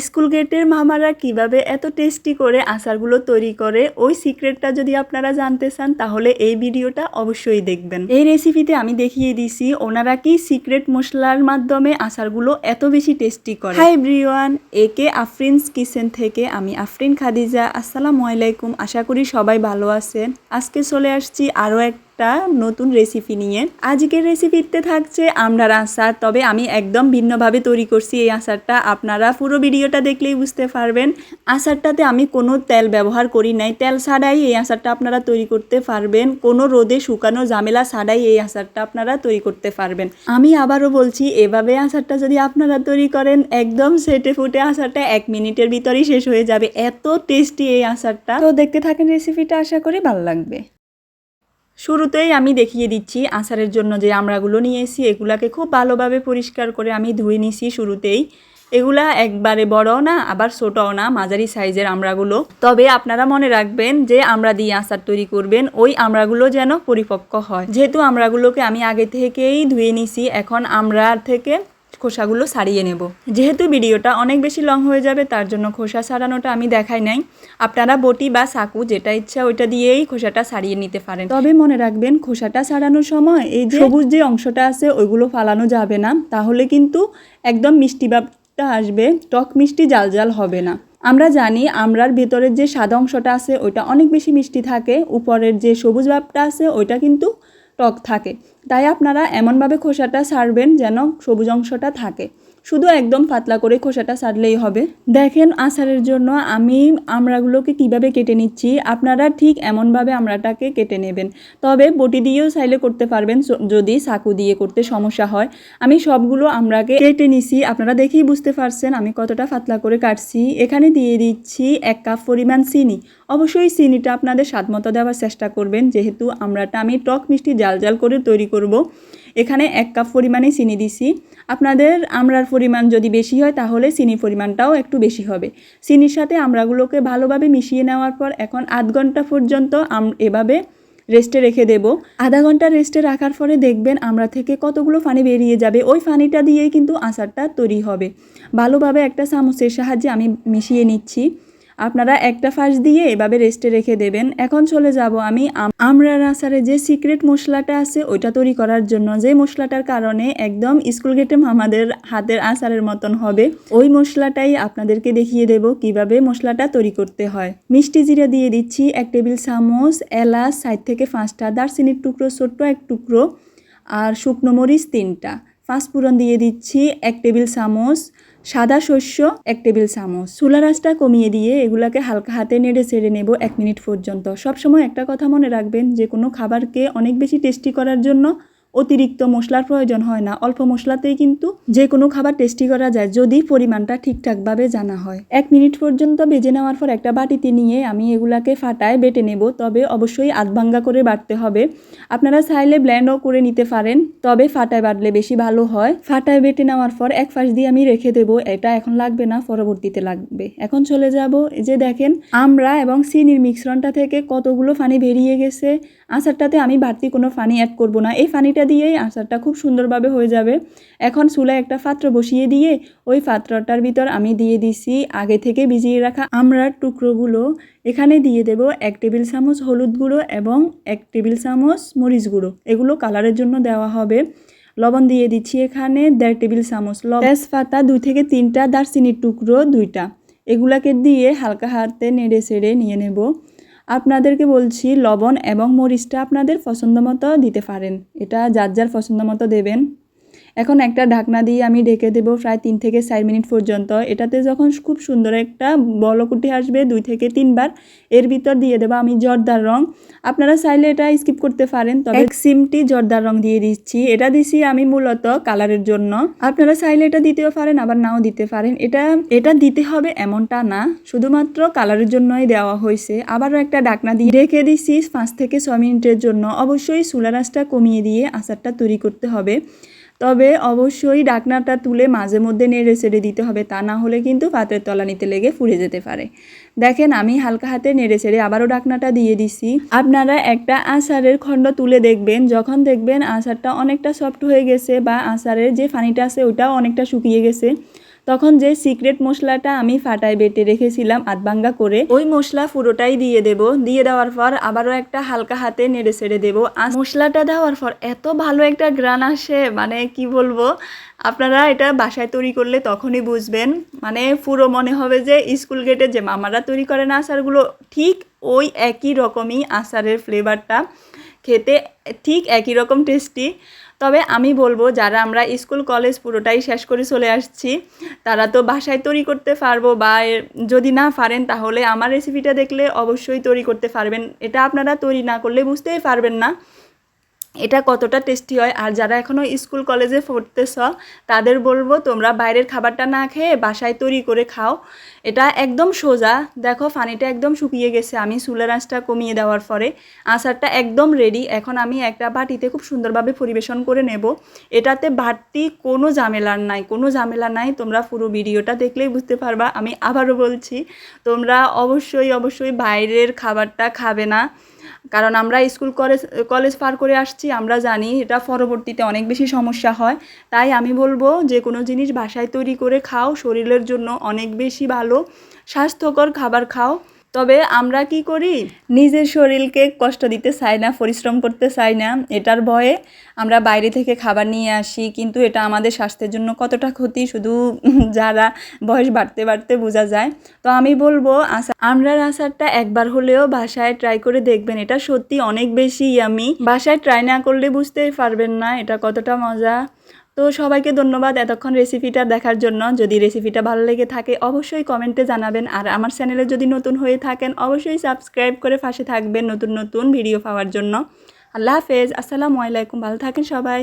School গেটের মামারা কীভাবে এত টেস্টি করে আচারগুলো তৈরি করে? ওই সিক্রেটটা যদি আপনারা জানতে চান, তাহলে এই ভিডিওটা অবশ্যই দেখবেন। এই রেসিপিতে আমি দেখিয়ে দিছি ওনারা কি সিক্রেট মশলার মাধ্যমে আচারগুলো এত বেশি টেস্টি করে। হাই ব্রিওয়ান একে আফরিনস কিচেন থেকে আমি আফরিন খাদিজা আসসালামু আলাইকুম, আশা করি সবাই ভালো আছেন। আজকে চলে আসছি আরও এক একটা নতুন রেসিপি নিয়ে। আজকের রেসিপিতে থাকছে আমড়ার আচার, তবে আমি একদম ভিন্নভাবে তৈরি করছি এই আচারটা। আপনারা পুরো ভিডিওটা দেখলেই বুঝতে পারবেন। আচারটাতে আমি কোনো তেল ব্যবহার করি নাই। তেল ছাড়াই এই আচারটা আপনারা তৈরি করতে পারবেন। কোনো রোদে শুকানো ঝামেলা ছাড়াই এই আচারটা আপনারা তৈরি করতে পারবেন। আমি আবারও বলছি, এভাবে আচারটা যদি আপনারা তৈরি করেন, একদম সেটে ফুটে আচারটা এক মিনিটের ভিতরেই শেষ হয়ে যাবে। এত টেস্টি এই আচারটা। তো দেখতে থাকেন রেসিপিটা আশা করি ভালো লাগবে। শুরুতেই আমি দেখিয়ে দিচ্ছি আচারের জন্য যে আমড়াগুলো নিয়ে এসেছি, এগুলাকে খুব ভালোভাবে পরিষ্কার করে আমি ধুয়ে নিছি শুরুতেই। এগুলা একবারে বড়ও না, আবার ছোটও না, মাঝারি সাইজের আমড়াগুলো। তবে আপনারা মনে রাখবেন যে আমরা দিয়ে আচার তৈরি করবেন, ওই আমড়াগুলো যেন পরিপক্ক হয়। যেহেতু আমড়াগুলোকে আমি আগে থেকেই ধুয়ে নিছি, এখন আমড়ার থেকে খোসাগুলো সারিয়ে নেব। যেহেতু ভিডিওটা অনেক বেশি লং হয়ে যাবে, তার জন্য খোসা সারানোটা আমি দেখাই নাই। আপনারা বটি বা সাকু যেটা ইচ্ছা ওইটা দিয়েই খোসাটা সারিয়ে নিতে পারেন। তবে মনে রাখবেন, খোসাটা সারানোর সময় এই যে সবুজ যে অংশটা আছে, ওইগুলো ফালানো যাবে না। তাহলে কিন্তু একদম মিষ্টি ভাবটা আসবে, টক মিষ্টি জাল জাল হবে না। আমরা জানি আমরার ভেতরের যে সাদা অংশটা আছে, ওইটা অনেক বেশি মিষ্টি থাকে। উপরের যে সবুজ ভাবটা আছে, ওইটা কিন্তু টক থাকে। তাই আপনারা এমনভাবে খোসাটা সারবেন যেন সবুজ অংশটা থাকে। শুধু একদম পাতলা করে খোসাটা ছাড়লেই হবে। দেখেন আচারের জন্য আমি আমড়াগুলোকে কীভাবে কেটে নিচ্ছি। আপনারা ঠিক এমনভাবে আমড়াটাকে কেটে নেবেন। তবে বটি দিয়েও চাইলে করতে পারবেন যদি চাকু দিয়ে করতে সমস্যা হয়। আমি সবগুলো আমড়াকে কেটে নিছি। আপনারা দেখেই বুঝতে পারছেন আমি কতটা পাতলা করে কাটছি। এখানে দিয়ে দিচ্ছি এক কাপ পরিমাণ চিনি। অবশ্যই চিনিটা আপনাদের স্বাদ মতো দেওয়ার চেষ্টা করবেন। যেহেতু আমড়াটা আমি টক মিষ্টি জাল জাল করে তৈরি করব। এখানে এক কাপ পরিমাণে চিনি দিছি। আপনাদের আমড়ার পরিমাণ যদি বেশি হয়, তাহলে চিনির পরিমাণটাও একটু বেশি হবে। চিনির সাথে আমড়াগুলোকে ভালোভাবে মিশিয়ে নেওয়ার পর এখন আধ ঘণ্টা পর্যন্ত আম এভাবে রেস্টে রেখে দেব। আধা ঘণ্টা রেস্টে রাখার পরে দেখবেন আমরা থেকে কতগুলো পানি বেরিয়ে যাবে। ওই পানিটা দিয়েই কিন্তু আচারটা তৈরি হবে। ভালোভাবে একটা চামচের সাহায্যে আমি মিশিয়ে নিচ্ছি। আপনারা একটা ফাঁস দিয়ে এভাবে রেস্টে রেখে দেবেন। এখন চলে যাব আমি আম- আমড়ার আচারে যে সিক্রেট মশলাটা আছে, ওইটা তৈরি করার জন্য। যে মশলাটার কারণে একদম স্কুল গেটে মামাদের হাতের আচারের মতন হবে, ওই মশলাটাই আপনাদেরকে দেখিয়ে দেব কীভাবে মশলাটা তৈরি করতে হয়। মিষ্টি জিরা দিয়ে দিচ্ছি এক টেবিল চামচ, এলাচ সাইড থেকে পাঁচটা, দারচিনির টুকরো, ছোট্ট এক টুকরো, আর শুকনো মরিচ তিনটা। পাঁচফোড়ন দিয়ে দিচ্ছি এক টেবিল চামচ সাদা শস্য, এক টেবিল চামচ। চুলা রাসটা কমিয়ে দিয়ে এগুলাকে হালকা হাতে নেড়ে ছেড়ে নেব এক মিনিট পর্যন্ত। সবসময় একটা কথা মনে রাখবেন যে, কোনো খাবারকে অনেক বেশি টেস্টি করার জন্য অতিরিক্ত মশলার প্রয়োজন হয় না। অল্প মশলাতেই কিন্তু যে কোনো খাবার টেস্টি করা যায়, যদি পরিমাণটা ঠিকঠাকভাবে জানা হয়। এক মিনিট পর্যন্ত বেজে নেওয়ার পর একটা বাটিতে নিয়ে আমি এগুলাকে ফাটায় বেটে নেব। তবে অবশ্যই আধভাঙ্গা করে বাটতে হবে। আপনারা চাইলে ব্ল্যান্ডও করে নিতে পারেন, তবে ফাটায় বাটলে বেশি ভালো হয়। ফাটায় বেটে নেওয়ার পর এক ফাঁস দিয়ে আমি রেখে দেব। এটা এখন লাগবে না, পরবর্তীতে লাগবে। এখন চলে যাব যে দেখেন, আমরা এবং চিনির মিশ্রণটা থেকে কতগুলো ফানি বেরিয়ে গেছে। আচারটাতে আমি বাড়তি কোনো ফানি অ্যাড করব না। এই পানিটা দিয়েই আচারটা খুব সুন্দরভাবে হয়ে যাবে। এখন চুলায় একটা পাত্র বসিয়ে দিয়ে ওই পাত্রটার ভিতর আমি দিয়ে দিছি আগে থেকে ভিজিয়ে রাখা আমড়ার টুকরোগুলো। এখানে দিয়ে দেব এক টেবিল চামচ হলুদ গুঁড়ো এবং এক টেবিল চামচ মরিচ গুঁড়ো। এগুলো কালারের জন্য দেওয়া হবে। লবণ দিয়ে দিচ্ছি এখানে দেড় টেবিল চামচ তেজপাতা দুই থেকে তিনটা দারচিনির টুকরো দুইটা। এগুলাকে দিয়ে হালকা হাতে নেড়ে চেড়ে নিয়ে নেব। আপনাদেরকে বলছি, লবণ এবং মরিচটা আপনাদের পছন্দ মতো দিতে পারেন। এটা যার যার পছন্দ মতো দেবেন। এখন একটা ঢাকনা দিয়ে আমি ঢেকে দেবো প্রায় তিন থেকে চার মিনিট পর্যন্ত। এটাতে যখন খুব সুন্দর একটা বলকুটি আসবে দুই থেকে তিনবার এর ভিতর দিয়ে দেবো আমি জর্দার রং। আপনারা চাইলে এটা স্কিপ করতে পারেন তবে এক সিমটি জর্দার রং দিয়ে দিচ্ছি। এটা দিছি আমি মূলত কালারের জন্য। আপনারা চাইলে এটা দিতেও পারেন আবার নাও দিতে পারেন। এটা এটা দিতে হবে এমনটা না শুধুমাত্র কালারের জন্যই দেওয়া হয়েছে। আবারও একটা ঢাকনা দিয়ে রেখে দিচ্ছি পাঁচ থেকে ছ মিনিটের জন্য। অবশ্যই চুলা রাসটা কমিয়ে দিয়ে আচারটা তৈরি করতে হবে। তবে অবশ্যই ডাকনাটা তুলে মাঝে মধ্যে নেড়ে ছেড়ে দিতে হবে, তা না হলে কিন্তু পাত্রের তলানিতে লেগে ফুরে যেতে পারে। দেখেন, আমি হালকা হাতে নেড়ে ছেড়ে আবারও ডাকনাটা দিয়ে দিছি। আপনারা একটা আচারের খণ্ড তুলে দেখবেন, যখন দেখবেন আচারটা অনেকটা সফট হয়ে গেছে বা আচারের যে ফানিটা আছে, ওটাও অনেকটা শুকিয়ে গেছে। তখন যে সিক্রেট মশলাটা আমি ফাটায় বেটে রেখেছিলাম আধবাঙ্গা করে, ওই মশলা পুরোটাই দিয়ে দেব। দিয়ে দেওয়ার পর আবারও একটা হালকা হাতে নেড়ে ছেড়ে দেবো। আর মশলাটা দেওয়ার পর এত ভালো একটা গ্রান আসে মানে কি বলব? আপনারা এটা বাসায় তৈরি করলে তখনই বুঝবেন। মানে পুরো মনে হবে যে স্কুল গেটে যে মামারা তৈরি করে না আচারগুলো, ঠিক ওই একই রকমই আচারের ফ্লেভারটা খেতে ঠিক একই রকম টেস্টি তবে আমি বলব, যারা আমরা স্কুল কলেজ পুরোটাই শেষ করে চলে আসছি, তারা তো বাসায় তৈরি করতে পারব বা যদি না পারেন তাহলে আমার রেসিপিটা দেখলে অবশ্যই তৈরি করতে পারবেন। এটা আপনারা তৈরি না করলে বুঝতেই পারবেন না। এটা কতটা টেস্টি হয়? আর যারা এখনও স্কুল কলেজে পড়তেছ, তাদের বলব তোমরা বাইরের খাবারটা না খেয়ে বাসায় তৈরি করে খাও। এটা একদম সোজা। দেখো পানিটা একদম শুকিয়ে গেছে। আমি চুলের আঁচটা কমিয়ে দেওয়ার পরে আচারটা একদম রেডি এখন আমি একটা বাটিতে খুব সুন্দরভাবে পরিবেশন করে নেব। এটাতে বাড়তি কোনো ঝামেলার নাই। কোনো ঝামেলা নাই। তোমরা পুরো ভিডিওটা দেখলেই বুঝতে পারবা। আমি আবারও বলছি, তোমরা অবশ্যই অবশ্যই বাইরের খাবারটা খাবে না। কারণ আমরা স্কুল কলেজ কলেজ পার করে আসছি, আমরা জানি এটা পরবর্তীতে অনেক বেশি সমস্যা হয়। তাই আমি বলব যে কোনো জিনিস বাসায় তৈরি করে খাও, শরীরের জন্য অনেক বেশি ভালো। স্বাস্থ্যকর খাবার খাও। তবে আমরা কি করি? নিজের শরীরকে কষ্ট দিতে চাই না, পরিশ্রম করতে চাই না, এটার ভয়ে আমরা বাইরে থেকে খাবার নিয়ে আসি, কিন্তু এটা আমাদের স্বাস্থ্যের জন্য কতটা ক্ষতি? শুধু যারা বয়স বাড়তে বাড়তে বোঝা যায়। তো আমি বলব আচার আমরার আচারটা একবার হলেও বাসায় ট্রাই করে দেখবেন, এটা সত্যি অনেক বেশি আমি বাসায় ট্রাই না করলে বুঝতেই পারবেন না এটা কতটা মজা। তো সবাইকে ধন্যবাদ এতক্ষণ রেসিপিটা দেখার জন্য। যদি রেসিপিটা ভালো লেগে থাকে, অবশ্যই কমেন্টে জানাবেন। আর আমার চ্যানেলে যদি নতুন হয়ে থাকেন, অবশ্যই সাবস্ক্রাইব করে ফাঁসে থাকবেন নতুন নতুন ভিডিও পাওয়ার জন্য। আল্লাহ হাফেজ, আসসালামু আলাইকুম, ভালো থাকেন সবাই।